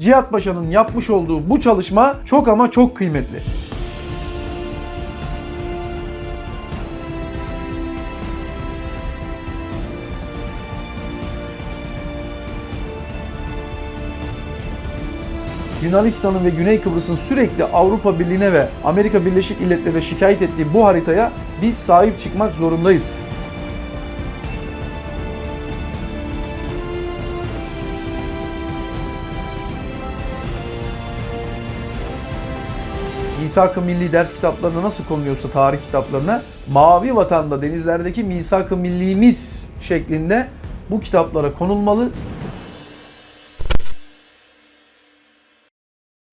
Cihat Paşa'nın yapmış olduğu bu çalışma çok ama çok kıymetli. Yunanistan'ın ve Güney Kıbrıs'ın sürekli Avrupa Birliği'ne ve Amerika Birleşik Devletleri'ne şikayet ettiği bu haritaya biz sahip çıkmak zorundayız. Misak-ı Milli ders kitaplarına nasıl konuluyorsa tarih kitaplarına Mavi Vatan'da denizlerdeki Misak-ı Millimiz şeklinde bu kitaplara konulmalı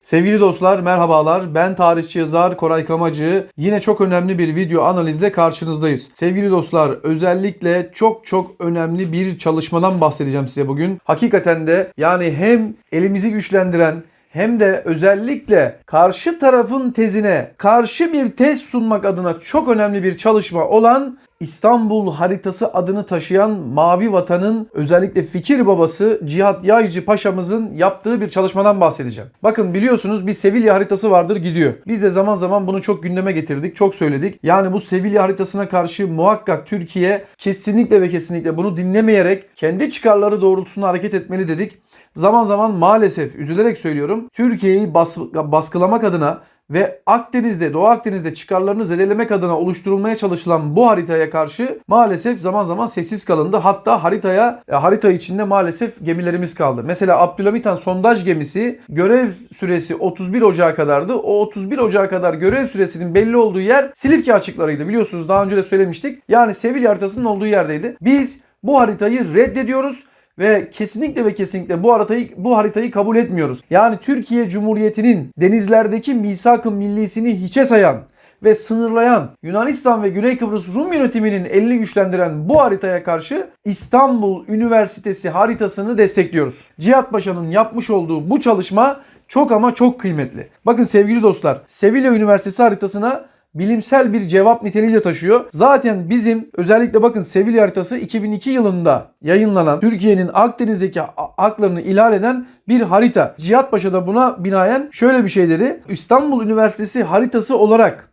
Sevgili dostlar merhabalar. Ben tarihçi yazar Koray Kamacı. Yine çok önemli bir video analizle karşınızdayız. Sevgili dostlar özellikle çok çok önemli bir çalışmadan bahsedeceğim size bugün. Hakikaten de yani hem elimizi güçlendiren hem de özellikle karşı tarafın tezine karşı bir tez sunmak adına çok önemli bir çalışma olan İstanbul haritası adını taşıyan Mavi Vatan'ın özellikle fikir babası Cihat Yaycı Paşa'mızın yaptığı bir çalışmadan bahsedeceğim. Bakın biliyorsunuz bir Sevilla haritası vardır gidiyor. Biz de zaman zaman bunu çok gündeme getirdik, çok söyledik. Yani bu Sevilla haritasına karşı muhakkak Türkiye kesinlikle ve kesinlikle bunu dinlemeyerek kendi çıkarları doğrultusunda hareket etmeli dedik. Zaman zaman maalesef üzülerek söylüyorum Türkiye'yi bas, baskılamak adına ve Akdeniz'de, Doğu Akdeniz'de çıkarlarını zedelemek adına oluşturulmaya çalışılan bu haritaya karşı maalesef zaman zaman sessiz kalındı. Hatta haritaya e, harita içinde maalesef gemilerimiz kaldı. Mesela Abdülhamit Han sondaj gemisi görev süresi 31 Ocağı kadardı. O 31 Ocağı kadar görev süresinin belli olduğu yer Silifke açıklarıydı. Biliyorsunuz daha önce de söylemiştik. Yani Sevil haritasının olduğu yerdeydi. Biz bu haritayı reddediyoruz ve kesinlikle ve kesinlikle bu haritayı bu haritayı kabul etmiyoruz. Yani Türkiye Cumhuriyeti'nin denizlerdeki misak-ı millisini hiçe sayan ve sınırlayan Yunanistan ve Güney Kıbrıs Rum yönetiminin elini güçlendiren bu haritaya karşı İstanbul Üniversitesi haritasını destekliyoruz. Cihat Paşa'nın yapmış olduğu bu çalışma çok ama çok kıymetli. Bakın sevgili dostlar, Sevilla Üniversitesi haritasına bilimsel bir cevap niteliği de taşıyor. Zaten bizim özellikle bakın Sevilla haritası 2002 yılında yayınlanan Türkiye'nin Akdeniz'deki haklarını ihlal eden bir harita. Cihat Paşa da buna binaen şöyle bir şey dedi. İstanbul Üniversitesi haritası olarak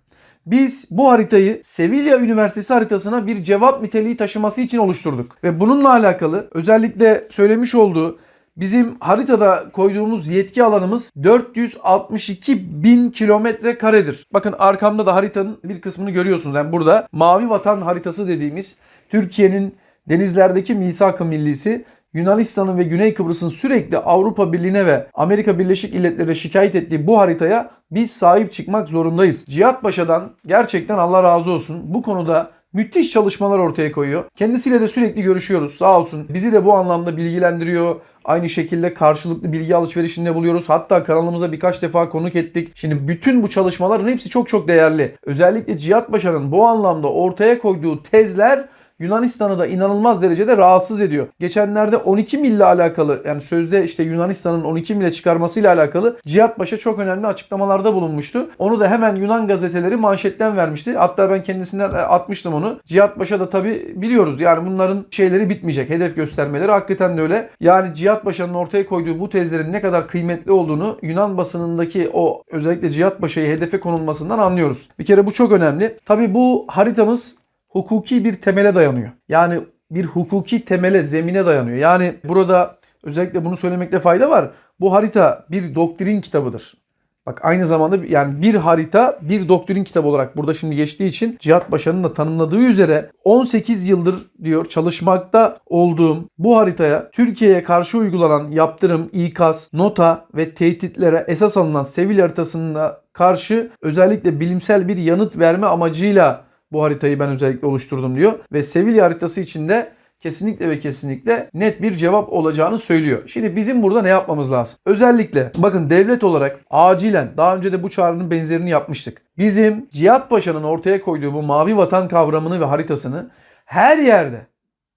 biz bu haritayı Sevilla Üniversitesi haritasına bir cevap niteliği taşıması için oluşturduk. Ve bununla alakalı özellikle söylemiş olduğu Bizim haritada koyduğumuz yetki alanımız 462 bin kilometre karedir. Bakın arkamda da haritanın bir kısmını görüyorsunuz. Yani burada Mavi Vatan haritası dediğimiz Türkiye'nin denizlerdeki misak-ı millisi Yunanistan'ın ve Güney Kıbrıs'ın sürekli Avrupa Birliği'ne ve Amerika Birleşik Devletleri'ne şikayet ettiği bu haritaya biz sahip çıkmak zorundayız. Cihat Paşa'dan gerçekten Allah razı olsun bu konuda müthiş çalışmalar ortaya koyuyor. Kendisiyle de sürekli görüşüyoruz sağ olsun. Bizi de bu anlamda bilgilendiriyor. Aynı şekilde karşılıklı bilgi alışverişinde buluyoruz. Hatta kanalımıza birkaç defa konuk ettik. Şimdi bütün bu çalışmaların hepsi çok çok değerli. Özellikle Cihat Paşa'nın bu anlamda ortaya koyduğu tezler Yunanistan'ı da inanılmaz derecede rahatsız ediyor. Geçenlerde 12 mille alakalı yani sözde işte Yunanistan'ın 12 mille çıkarmasıyla alakalı Cihat Paşa çok önemli açıklamalarda bulunmuştu. Onu da hemen Yunan gazeteleri manşetten vermişti. Hatta ben kendisinden e, atmıştım onu. Cihat Paşa da tabi biliyoruz yani bunların şeyleri bitmeyecek. Hedef göstermeleri hakikaten de öyle. Yani Cihat Paşa'nın ortaya koyduğu bu tezlerin ne kadar kıymetli olduğunu Yunan basınındaki o özellikle Cihat Paşa'yı hedefe konulmasından anlıyoruz. Bir kere bu çok önemli. Tabi bu haritamız hukuki bir temele dayanıyor. Yani bir hukuki temele, zemine dayanıyor. Yani burada özellikle bunu söylemekte fayda var. Bu harita bir doktrin kitabıdır. Bak aynı zamanda yani bir harita bir doktrin kitabı olarak burada şimdi geçtiği için Cihat Paşa'nın da tanımladığı üzere 18 yıldır diyor çalışmakta olduğum bu haritaya Türkiye'ye karşı uygulanan yaptırım, ikaz, nota ve tehditlere esas alınan Sevil haritasına karşı özellikle bilimsel bir yanıt verme amacıyla bu haritayı ben özellikle oluşturdum diyor. Ve Sevilla haritası içinde kesinlikle ve kesinlikle net bir cevap olacağını söylüyor. Şimdi bizim burada ne yapmamız lazım? Özellikle bakın devlet olarak acilen daha önce de bu çağrının benzerini yapmıştık. Bizim Cihat Paşa'nın ortaya koyduğu bu mavi vatan kavramını ve haritasını her yerde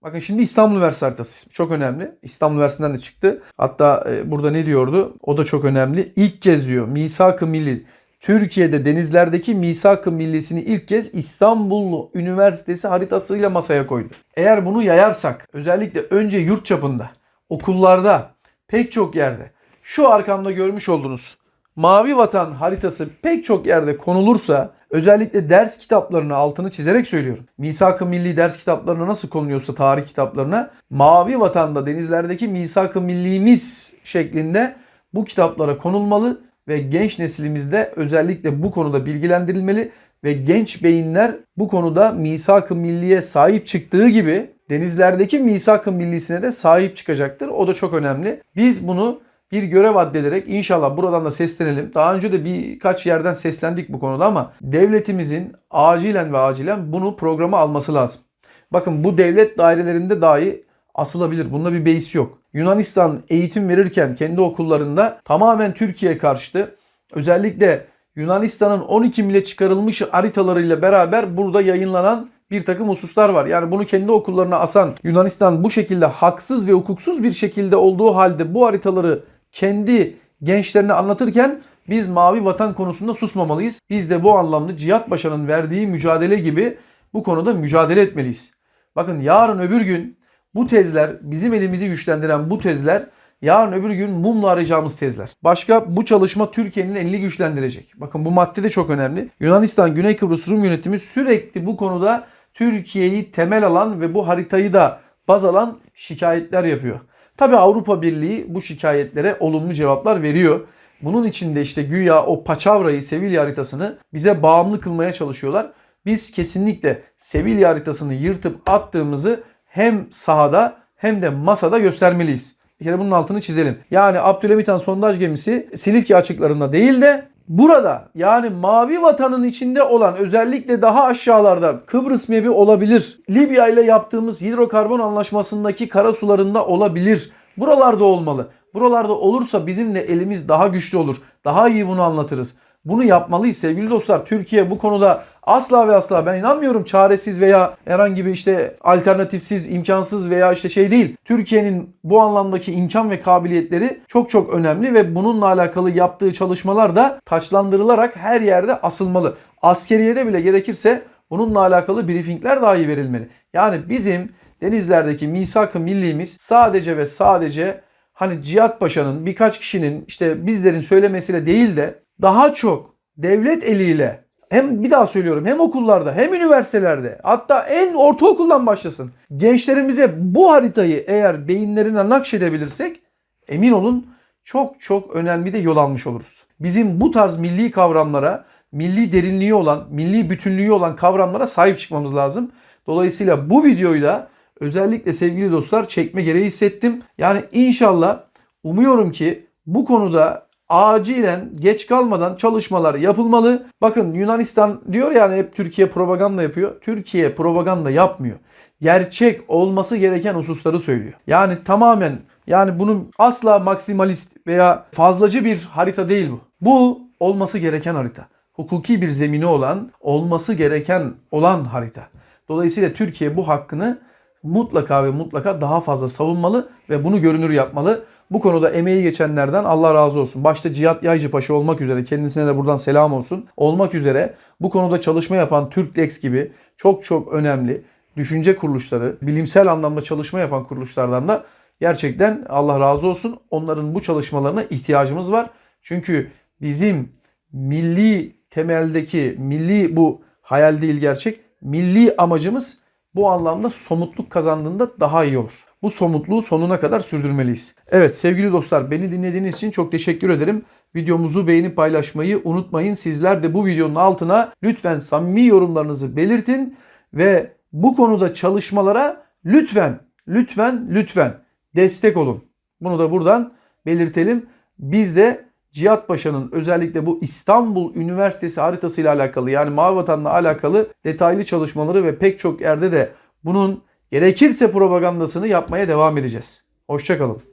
Bakın şimdi İstanbul Üniversitesi haritası çok önemli. İstanbul Üniversitesi'nden de çıktı. Hatta e, burada ne diyordu? O da çok önemli. İlk kez diyor Misak-ı Milli Türkiye'de denizlerdeki misak-ı millisini ilk kez İstanbul Üniversitesi haritasıyla masaya koydu. Eğer bunu yayarsak özellikle önce yurt çapında, okullarda, pek çok yerde şu arkamda görmüş olduğunuz Mavi Vatan haritası pek çok yerde konulursa özellikle ders kitaplarına altını çizerek söylüyorum. Misak-ı Milli ders kitaplarına nasıl konuluyorsa tarih kitaplarına Mavi Vatan'da denizlerdeki Misak-ı Millimiz şeklinde bu kitaplara konulmalı ve genç neslimizde özellikle bu konuda bilgilendirilmeli ve genç beyinler bu konuda misak-ı milliye sahip çıktığı gibi denizlerdeki misak-ı millisine de sahip çıkacaktır. O da çok önemli. Biz bunu bir görev addederek inşallah buradan da seslenelim. Daha önce de birkaç yerden seslendik bu konuda ama devletimizin acilen ve acilen bunu programa alması lazım. Bakın bu devlet dairelerinde dahi asılabilir. Bunda bir beis yok. Yunanistan eğitim verirken kendi okullarında tamamen Türkiye karşıtı. Özellikle Yunanistan'ın 12 mile çıkarılmış haritalarıyla beraber burada yayınlanan bir takım hususlar var. Yani bunu kendi okullarına asan Yunanistan bu şekilde haksız ve hukuksuz bir şekilde olduğu halde bu haritaları kendi gençlerine anlatırken biz mavi vatan konusunda susmamalıyız. Biz de bu anlamda Cihat Paşa'nın verdiği mücadele gibi bu konuda mücadele etmeliyiz. Bakın yarın öbür gün bu tezler bizim elimizi güçlendiren bu tezler yarın öbür gün mumla arayacağımız tezler. Başka bu çalışma Türkiye'nin elini güçlendirecek. Bakın bu madde de çok önemli. Yunanistan Güney Kıbrıs Rum yönetimi sürekli bu konuda Türkiye'yi temel alan ve bu haritayı da baz alan şikayetler yapıyor. Tabi Avrupa Birliği bu şikayetlere olumlu cevaplar veriyor. Bunun içinde işte güya o Paçavra'yı, Sevilla haritasını bize bağımlı kılmaya çalışıyorlar. Biz kesinlikle Sevilla haritasını yırtıp attığımızı hem sahada hem de masada göstermeliyiz. Bir kere bunun altını çizelim. Yani Abdülhamit Han sondaj gemisi Silifke açıklarında değil de burada yani mavi vatanın içinde olan özellikle daha aşağılarda Kıbrıs mebi olabilir. Libya ile yaptığımız hidrokarbon anlaşmasındaki kara sularında olabilir. Buralarda olmalı. Buralarda olursa bizim de elimiz daha güçlü olur. Daha iyi bunu anlatırız. Bunu yapmalıyız sevgili dostlar. Türkiye bu konuda asla ve asla ben inanmıyorum çaresiz veya herhangi bir işte alternatifsiz, imkansız veya işte şey değil. Türkiye'nin bu anlamdaki imkan ve kabiliyetleri çok çok önemli ve bununla alakalı yaptığı çalışmalar da taçlandırılarak her yerde asılmalı. Askeriyede bile gerekirse bununla alakalı briefingler dahi verilmeli. Yani bizim denizlerdeki misak-ı millimiz sadece ve sadece hani Cihat Paşa'nın birkaç kişinin işte bizlerin söylemesiyle değil de daha çok devlet eliyle hem bir daha söylüyorum hem okullarda hem üniversitelerde hatta en ortaokuldan başlasın. Gençlerimize bu haritayı eğer beyinlerine nakşedebilirsek emin olun çok çok önemli de yol almış oluruz. Bizim bu tarz milli kavramlara, milli derinliği olan, milli bütünlüğü olan kavramlara sahip çıkmamız lazım. Dolayısıyla bu videoyu da özellikle sevgili dostlar çekme gereği hissettim. Yani inşallah umuyorum ki bu konuda acilen geç kalmadan çalışmalar yapılmalı. Bakın Yunanistan diyor yani hep Türkiye propaganda yapıyor. Türkiye propaganda yapmıyor. Gerçek olması gereken hususları söylüyor. Yani tamamen yani bunun asla maksimalist veya fazlacı bir harita değil bu. Bu olması gereken harita. Hukuki bir zemini olan, olması gereken olan harita. Dolayısıyla Türkiye bu hakkını mutlaka ve mutlaka daha fazla savunmalı ve bunu görünür yapmalı. Bu konuda emeği geçenlerden Allah razı olsun. Başta Cihat Yaycıpaşa olmak üzere kendisine de buradan selam olsun. Olmak üzere bu konuda çalışma yapan Türklex gibi çok çok önemli düşünce kuruluşları, bilimsel anlamda çalışma yapan kuruluşlardan da gerçekten Allah razı olsun. Onların bu çalışmalarına ihtiyacımız var. Çünkü bizim milli temeldeki milli bu hayal değil gerçek milli amacımız bu anlamda somutluk kazandığında daha iyi olur. Bu somutluğu sonuna kadar sürdürmeliyiz. Evet sevgili dostlar beni dinlediğiniz için çok teşekkür ederim. Videomuzu beğenip paylaşmayı unutmayın. Sizler de bu videonun altına lütfen samimi yorumlarınızı belirtin ve bu konuda çalışmalara lütfen lütfen lütfen destek olun. Bunu da buradan belirtelim. Biz de Cihat Paşa'nın özellikle bu İstanbul Üniversitesi haritasıyla alakalı yani Mavi Vatan'la alakalı detaylı çalışmaları ve pek çok yerde de bunun gerekirse propagandasını yapmaya devam edeceğiz. Hoşçakalın.